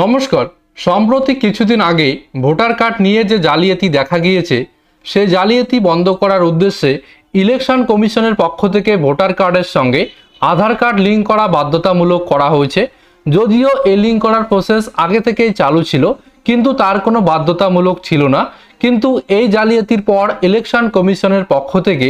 নমস্কার। সম্প্রতি কিছুদিন আগে ভোটার কার্ড নিয়ে যে জালিয়াতি দেখা গিয়েছে, সে জালিয়াতি বন্ধ করার উদ্দেশ্যে ইলেকশন কমিশনের পক্ষ থেকে ভোটার কার্ডের সঙ্গে আধার কার্ড লিঙ্ক করা বাধ্যতামূলক করা হয়েছে। যদিও এ লিঙ্ক করার প্রসেস আগে থেকেই চালু ছিল, কিন্তু তার কোনো বাধ্যতামূলক ছিল না। কিন্তু এই জালিয়াতির পর ইলেকশন কমিশনের পক্ষ থেকে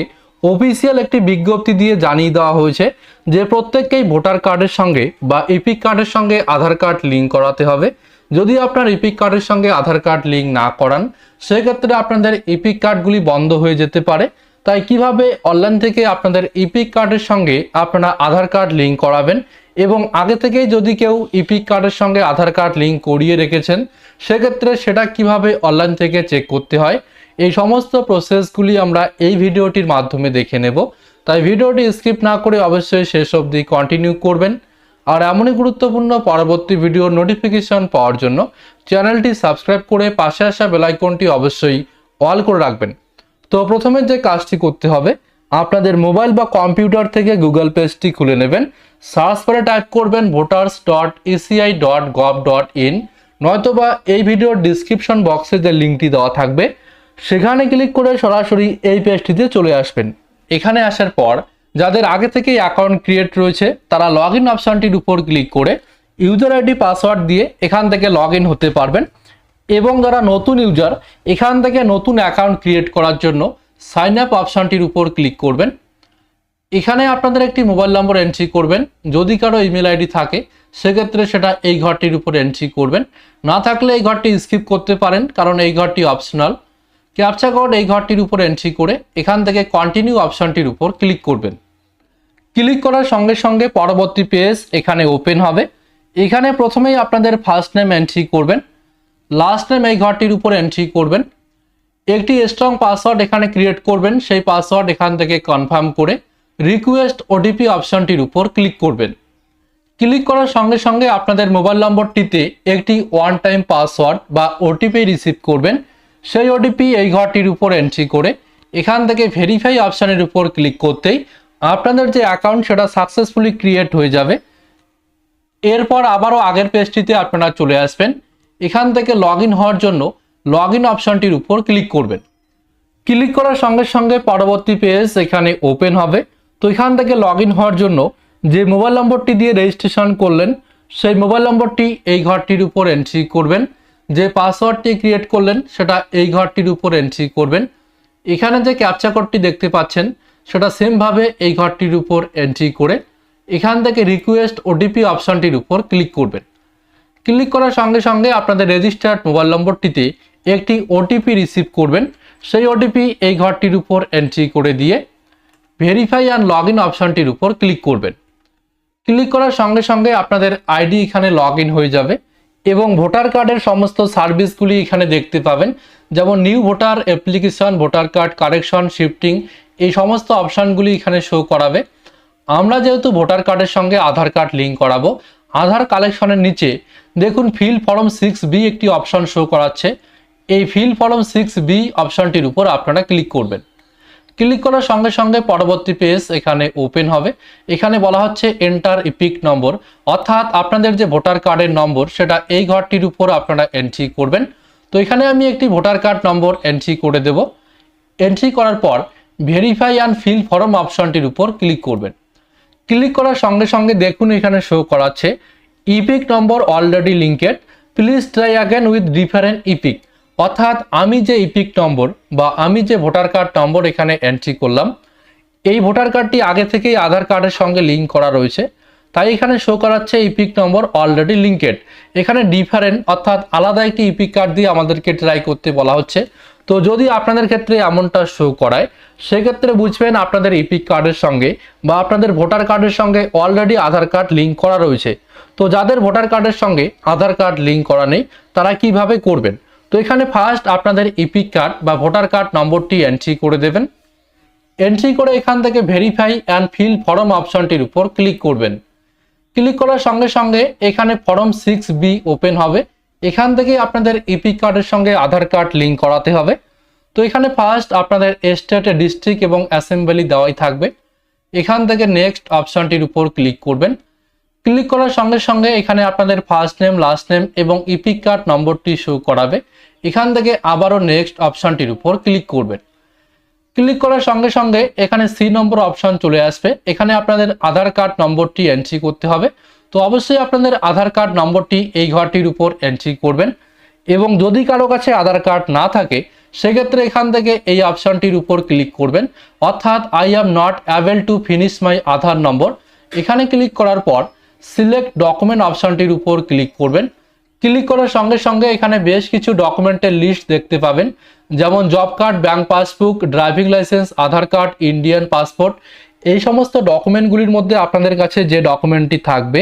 অফিসিয়াল একটি বিজ্ঞপ্তি দিয়ে জানিয়ে দেওয়া হয়েছে যে প্রত্যেককেই ভোটার কার্ডের সঙ্গে বা ইপিক কার্ডের সঙ্গে আধার কার্ড লিঙ্ক করাতে হবে। যদি আপনার ইপিক কার্ডের সঙ্গে আধার কার্ড লিঙ্ক না করান, সেক্ষেত্রে আপনাদের ইপিক কার্ডগুলি বন্ধ হয়ে যেতে পারে। তাই কীভাবে অনলাইন থেকে আপনাদের ইপিক কার্ডের সঙ্গে আপনারা আধার কার্ড লিঙ্ক করাবেন এবং আগে থেকেই যদি কেউ ইপিক কার্ডের সঙ্গে আধার কার্ড লিঙ্ক করিয়ে রেখেছেন, সেক্ষেত্রে সেটা কীভাবে অনলাইন থেকে চেক করতে হয় এই সমস্ত প্রসেসগুলি আমরা এই ভিডিওটির মাধ্যমে দেখে নেব। তাই ভিডিওটি স্কিপ না করে অবশ্যই শেষ অবধি কন্টিনিউ করবেন। আর এমনই গুরুত্বপূর্ণ পরবর্তী ভিডিওর নোটিফিকেশন পাওয়ার জন্য চ্যানেলটি সাবস্ক্রাইব করে পাশে আসা বেলাইকনটি অবশ্যই অল করে রাখবেন। তো প্রথমে যে কাজটি করতে হবে, আপনাদের মোবাইল বা কম্পিউটার থেকে গুগল পেজটি খুলে নেবেন। সার্চ করে টাইপ করবেন voters dot ECI dot gov dot in নয়তোবা এই ভিডিওর ডিসক্রিপশন বক্সে যে লিঙ্কটি দেওয়া থাকবে সেখানে ক্লিক করে সরাসরি এই পেজটিতে চলে আসবেন। এখানে আসার পর যাদের আগে থেকেই অ্যাকাউন্ট ক্রিয়েট রয়েছে, তারা লগ ইন অপশানটির উপর ক্লিক করে ইউজার আইডি পাসওয়ার্ড দিয়ে এখান থেকে লগ হতে পারবেন এবং যারা নতুন ইউজার এখান থেকে নতুন অ্যাকাউন্ট ক্রিয়েট করার জন্য সাইন আপ অপশানটির উপর ক্লিক করবেন। এখানে আপনাদের একটি মোবাইল নম্বর এন্ট্রি করবেন। যদি কারও ইমেল আইডি থাকে, সেক্ষেত্রে সেটা এই ঘরটির উপর এন্ট্রি করবেন। না থাকলে এই ঘরটি স্কিপ করতে পারেন, কারণ এই ঘরটি অপশনাল ক্যাপচা কোড এই ঘরটির উপর এন্ট্রি করে এখান থেকে কন্টিনিউ অপশনটির উপর ক্লিক করবেন। ক্লিক করার সঙ্গে সঙ্গে পরবর্তী পেজ এখানে ওপেন হবে। এখানে প্রথমেই আপনাদের ফার্স্ট নেম এন্ট্রি করবেন। লাস্ট নেম এই ঘরটির উপর এন্ট্রি করবেন। একটি স্ট্রং পাসওয়ার্ড এখানে ক্রিয়েট করবেন। সেই পাসওয়ার্ড এখান থেকে কনফার্ম করে রিকোয়েস্ট ওটিপি অপশনটির উপর ক্লিক করবেন। ক্লিক করার সঙ্গে সঙ্গে আপনাদের মোবাইল নম্বরটিতে একটি ওয়ান টাইম পাসওয়ার্ড বা ওটিপি রিসিভ করবেন। সেই ওটিপি এই ঘরটির উপর এন্ট্রি করে এখান থেকে ভেরিফাই অপশানের উপর ক্লিক করতেই আপনাদের যে অ্যাকাউন্ট সেটা সাকসেসফুলি ক্রিয়েট হয়ে যাবে। এরপর আবারও আগের পেজটিতে আপনারা চলে আসবেন। এখান থেকে লগ হওয়ার জন্য লগ ইন অপশানটির উপর ক্লিক করবেন। ক্লিক করার সঙ্গে সঙ্গে পরবর্তী পেজ এখানে ওপেন হবে। তো এখান থেকে লগ হওয়ার জন্য যে মোবাইল নম্বরটি দিয়ে রেজিস্ট্রেশন করলেন, সেই মোবাইল নম্বরটি এই ঘরটির উপর এন্ট্রি করবেন। যে পাসওয়ার্ডটি ক্রিয়েট করলেন, সেটা এই ঘরটির উপর এন্ট্রি করবেন। এখানে যে ক্যাপচা কোডটি দেখতে পাচ্ছেন, সেটা সেমভাবে এই ঘরটির উপর এন্ট্রি করে এখান থেকে রিকোয়েস্ট ওটিপি অপশানটির উপর ক্লিক করবেন। ক্লিক করার সঙ্গে সঙ্গে আপনাদের রেজিস্টার্ড মোবাইল নম্বরটিতে একটি ওটিপি রিসিভ করবেন। সেই ওটিপি এই ঘরটির উপর এন্ট্রি করে দিয়ে ভেরিফাই অ্যান্ড লগ ইন অপশানটির উপর ক্লিক করবেন। ক্লিক করার সঙ্গে সঙ্গে আপনাদের আইডি এখানে লগ হয়ে যাবে। এবং ভোটার কার্ডের সমস্ত সার্ভিসগুলি এখানে দেখতে পাবেন। যেমন new voter application, voter card, correction, shifting, এই সমস্ত অপশানগুলি এখানে শো করাবে। আমরা যেহেতু ভোটার কার্ডের সঙ্গে আধার কার্ড লিঙ্ক করাবো, আধার কালেকশনের নিচে দেখুন ফিল ফর্ম সিক্স বি একটি অপশান শো করাচ্ছে। এই ফিল ফর্ম সিক্স বি অপশনটির উপর আপনারা ক্লিক করবেন। ক্লিক করার সঙ্গে সঙ্গে পরবর্তী পেজ এখানে ওপেন হবে। এখানে বলা হচ্ছে এন্টার ইপিক নম্বর অর্থাৎ আপনাদের যে ভোটার কার্ডের নম্বর সেটা এই ঘরটির উপর আপনারা এন্ট্রি করবেন। তো এখানে আমি একটি ভোটার কার্ড নম্বর এন্ট্রি করে দেব। এন্ট্রি করার পর ভেরিফাই অ্যান্ড ফিল ফর্ম অপশনটির উপর ক্লিক করবেন। ক্লিক করার সঙ্গে সঙ্গে দেখুন এখানে শো করাচ্ছে EPIC number already linked please try again with different EPIC অর্থাৎ আমি যে ইপিক নম্বর বা আমি যে ভোটার কার্ড নম্বর এখানে এন্ট্রি করলাম, এই ভোটার কার্ডটি আগে থেকেই আধার কার্ডের সঙ্গে লিঙ্ক করা রয়েছে। তাই এখানে শো করাচ্ছে ইপিক নম্বর অলরেডি লিঙ্কেড এখানে ডিফারেন্ট অর্থাৎ আলাদা একটি ইপিক কার্ড দিয়ে আমাদেরকে ট্রাই করতে বলা হচ্ছে। তো যদি আপনাদের ক্ষেত্রে এমনটা শো করায়, সেক্ষেত্রে বুঝবেন আপনাদের ইপিক কার্ডের সঙ্গে বা আপনাদের ভোটার কার্ডের সঙ্গে অলরেডি আধার কার্ড লিঙ্ক করা রয়েছে। তো যাদের ভোটার কার্ডের সঙ্গে আধার কার্ড লিঙ্ক করা নেই, তারা কীভাবে করবেন? তো এখানে ফার্স্ট আপনাদের ইপিক কার্ড বা ভোটার কার্ড নম্বরটি এন্ট্রি করে দেবেন। এন্ট্রি করে এখান থেকে ভেরিফাই অ্যান্ড ফিল ফর্ম অপশনটির উপর ক্লিক করবেন। ক্লিক করার সঙ্গে সঙ্গে এখানে ফর্ম সিক্স বি ওপেন হবে। এখান থেকে আপনাদের ইপিক কার্ডের সঙ্গে আধার কার্ড লিঙ্ক করাতে হবে। তো এখানে ফার্স্ট আপনাদের স্টেট ডিস্ট্রিক্ট এবং অ্যাসেম্বলি দেওয়াই থাকবে। এখান থেকে নেক্সট অপশনটির উপর ক্লিক করবেন। ক্লিক করার সঙ্গে সঙ্গে এখানে আপনাদের ফার্স্ট নেম লাস্ট নেম এবং ইপিক কার্ড নম্বরটি শো করাবে। এখান থেকে আবারও নেক্সট অপশানটির উপর ক্লিক করবেন। ক্লিক করার সঙ্গে সঙ্গে এখানে সি নম্বর অপশন চলে আসবে। এখানে আপনাদের আধার কার্ড নম্বরটি এন্ট্রি করতে হবে। তো অবশ্যই আপনাদের আধার কার্ড নম্বরটি এই ঘরটির উপর এন্ট্রি করবেন এবং যদি কারও কাছে আধার কার্ড না থাকে, সেক্ষেত্রে এখান থেকে এই অপশানটির উপর ক্লিক করবেন। অর্থাৎ I am not able to finish my Aadhaar number এখানে ক্লিক করার পর সিলেক্ট ডকুমেন্ট অপশনটির উপর ক্লিক করবেন। ক্লিক করার সঙ্গে সঙ্গে এখানে বেশ কিছু ডকুমেন্টের লিস্ট দেখতে পাবেন। যেমন job card bank passbook driving licence Aadhaar card Indian passport এই সমস্ত ডকুমেন্টগুলির মধ্যে আপনাদের কাছে যে ডকুমেন্টটি থাকবে,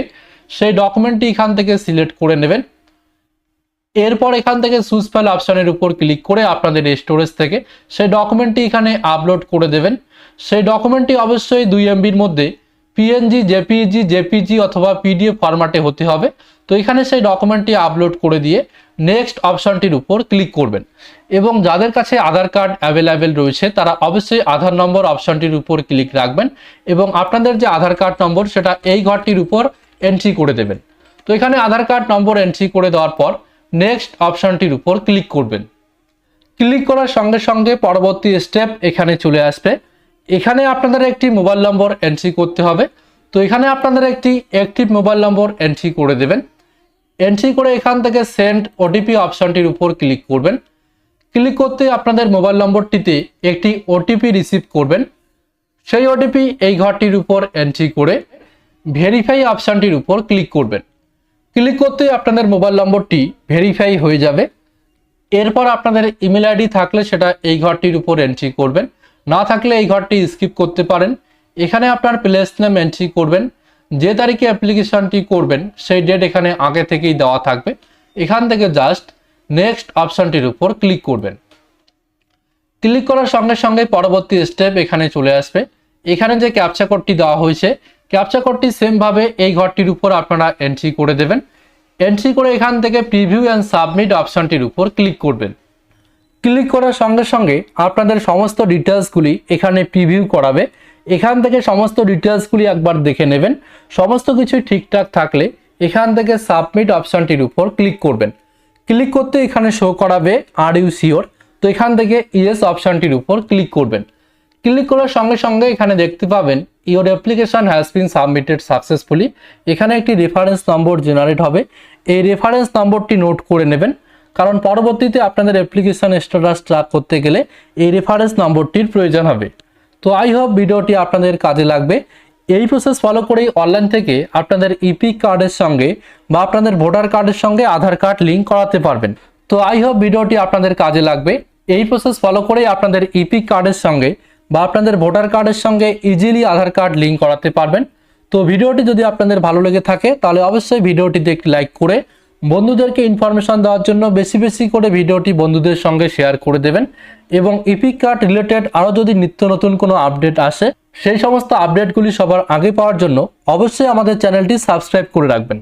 সেই ডকুমেন্টটি এখান থেকে সিলেক্ট করে নেবেন। এরপর এখান থেকে সুস ফাইল অপশনের উপর ক্লিক করে আপনাদের স্টোরেজ থেকে সেই ডকুমেন্টটি এখানে আপলোড করে দেবেন। সেই ডকুমেন্টটি অবশ্যই দুই এমবির মধ্যে পিএনজি জেপিজি জেপিজি অথবা পিডিএফ ফরম্যাটে হতে হবে। তো এখানে সেই ডকুমেন্টটি আপলোড করে দিয়ে নেক্সট অপশানটির উপর ক্লিক করবেন। এবং যাদের কাছে আধার কার্ড অ্যাভেলেবেল রয়েছে, তারা অবশ্যই আধার নম্বর অপশানটির উপর ক্লিক রাখবেন এবং আপনাদের যে আধার কার্ড নম্বর সেটা এই ঘরটির উপর এন্ট্রি করে দেবেন। তো এখানে আধার কার্ড নম্বর এন্ট্রি করে দেওয়ার পর নেক্সট অপশানটির উপর ক্লিক করবেন। ক্লিক করার সঙ্গে সঙ্গে পরবর্তী স্টেপ এখানে চলে আসবে। এখানে আপনাদের একটি মোবাইল নম্বর এন্ট্রি করতে হবে। তো এখানে আপনাদের একটি অ্যাক্টিভ মোবাইল নম্বর এন্ট্রি করে দেবেন। এন্ট্রি করে এখান থেকে সেন্ড ওটিপি অপশানটির উপর ক্লিক করবেন। ক্লিক করতে আপনাদের মোবাইল নম্বরটিতে একটি ওটিপি রিসিভ করবেন। সেই ওটিপি এই ঘরটির উপর এন্ট্রি করে ভেরিফাই অপশানটির উপর ক্লিক করবেন। ক্লিক করতে আপনাদের মোবাইল নম্বরটি ভেরিফাই হয়ে যাবে। এরপর আপনাদের ইমেল আইডি থাকলে সেটা এই ঘরটির উপর এন্ট্রি করবেন। না থাকলে এই ঘরটি স্কিপ করতে পারেন। এখানে আপনার প্লেস নেম এন্ট্রি করবেন। যে তারিখে অ্যাপ্লিকেশনটি করবেন, সেই ডেট এখানে আগে থেকেই দেওয়া থাকবে। এখান থেকে জাস্ট নেক্সট অপশনটির উপর ক্লিক করবেন। ক্লিক করার সঙ্গে সঙ্গে পরবর্তী স্টেপ এখানে চলে আসবে। এখানে যে ক্যাপচা কোডটি দেওয়া হয়েছে ক্যাপচা কোডটি সেমভাবে এই ঘরটির উপর আপনারা এন্ট্রি করে দেবেন। এন্ট্রি করে এখান থেকে প্রিভিউ অ্যান্ড সাবমিট অপশনটির উপর ক্লিক করবেন। ক্লিক করার সঙ্গে সঙ্গে আপনাদের সমস্ত ডিটেলসগুলি এখানে প্রিভিউ করাবে। এখান থেকে সমস্ত ডিটেলসগুলি একবার দেখে নেবেন। সমস্ত কিছু ঠিকঠাক থাকলে এখান থেকে সাবমিট অপশানটির উপর ক্লিক করবেন। ক্লিক করতে এখানে শো করাবে আর ইউ সিওর তো এখান থেকে ইয়েস অপশানটির উপর ক্লিক করবেন। ক্লিক করার সঙ্গে সঙ্গে এখানে দেখতে পাবেন your application has been submitted successfully এখানে একটি রেফারেন্স নম্বর জেনারেট হবে। এই রেফারেন্স নম্বরটি নোট করে নেবেন। কারণ পরবর্তীতে আপনাদের অ্যাপ্লিকেশন স্ট্যাটাস ট্র্যাক করতে গেলে এই রেফারেন্স নম্বরটির প্রয়োজন হবে। তো আই হোপ ভিডিওটি আপনাদের কাজে লাগবে। এই প্রসেস ফলো করেই অনলাইন থেকে আপনাদের ইপিক কার্ডের সঙ্গে বা আপনাদের ভোটার কার্ডের সঙ্গে আধার কার্ড লিঙ্ক করাতে পারবেন। তো আই হোপ ভিডিওটি আপনাদের কাজে লাগবে। এই প্রসেস ফলো করেই আপনাদের ইপিক কার্ডের সঙ্গে বা আপনাদের ভোটার কার্ডের সঙ্গে ইজিলি আধার কার্ড লিঙ্ক করাতে পারবেন। তো ভিডিওটি যদি আপনাদের ভালো লেগে থাকে, তাহলে অবশ্যই ভিডিওটিতে একটি লাইক করে বন্ধুদেরকে ইনফরমেশন দেওয়ার জন্য বেশি বেশি করে ভিডিওটি বন্ধুদের সঙ্গে শেয়ার করে দেবেন এবং ইপিক কার্ড রিলেটেড আরও যদি নিত্য নতুন কোনো আপডেট আসে, সেই সমস্ত আপডেটগুলি সবার আগে পাওয়ার জন্য অবশ্যই আমাদের চ্যানেলটি সাবস্ক্রাইব করে রাখবেন।